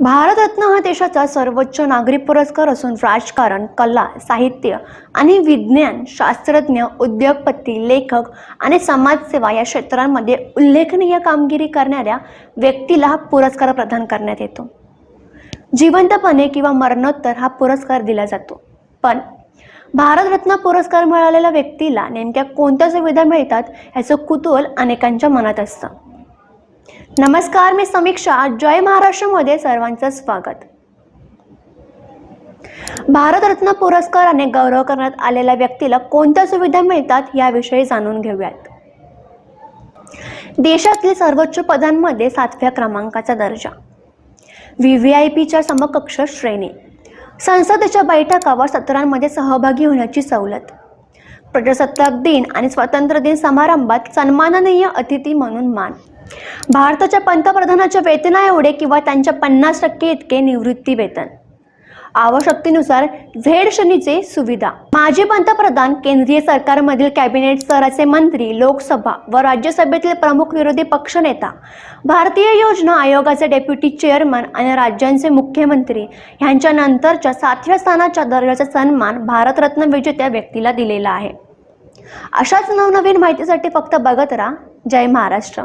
भारतरत्न हा देशाचा सर्वोच्च नागरी पुरस्कार असून राजकारण कला साहित्य आणि विज्ञान शास्त्रज्ञ उद्योगपती लेखक आणि समाजसेवा या क्षेत्रांमध्ये उल्लेखनीय कामगिरी करणाऱ्या व्यक्तीला हा पुरस्कार प्रदान करण्यात येतो. जिवंतपणे किंवा मरणोत्तर हा पुरस्कार दिला जातो. पण भारतरत्न पुरस्कार मिळालेल्या व्यक्तीला नेमक्या कोणत्या सुविधा मिळतात याचं कुतूहल अनेकांच्या मनात असतं. नमस्कार मी समीक्षा. जय महाराष्ट्रमध्ये सर्वांचं स्वागत. भारतरत्न पुरस्काराने गौरव करण्यात आलेल्या व्यक्तीला कोणत्या सुविधा मिळतात याविषयी जाणून घेऊयात. देशातील सर्वोच्च पदांमध्ये सातव्या क्रमांकाचा दर्जा. व्ही व्ही आय पीच्या समकक्ष श्रेणी. संसदेच्या बैठका व सत्रांमध्ये सहभागी होण्याची सवलत. प्रजासत्ताक दिन आणि स्वातंत्र्य दिन समारंभात सन्माननीय अतिथी म्हणून मान. भारताच्या पंतप्रधानाच्या वेतना एवढे किंवा त्यांच्या पन्नास टक्के इतके निवृत्ती वेतन आवश्यकतेनुसार झेड श्रेणीचे सुविधा. माजी पंतप्रधान केंद्रीय सरकारमधील कॅबिनेट स्तराचे मंत्री लोकसभा व राज्यसभेतील प्रमुख विरोधी पक्षनेता भारतीय योजना आयोगाचे डेप्युटी चेअरमन आणि राज्यांचे मुख्यमंत्री यांच्या नंतरच्या सातव्या स्थानाच्या दर्जाचा सन्मान भारतरत्न विजेत्या व्यक्तीला दिलेला आहे. अशाच नवनवीन माहितीसाठी फक्त बघत राहा. जय महाराष्ट्र.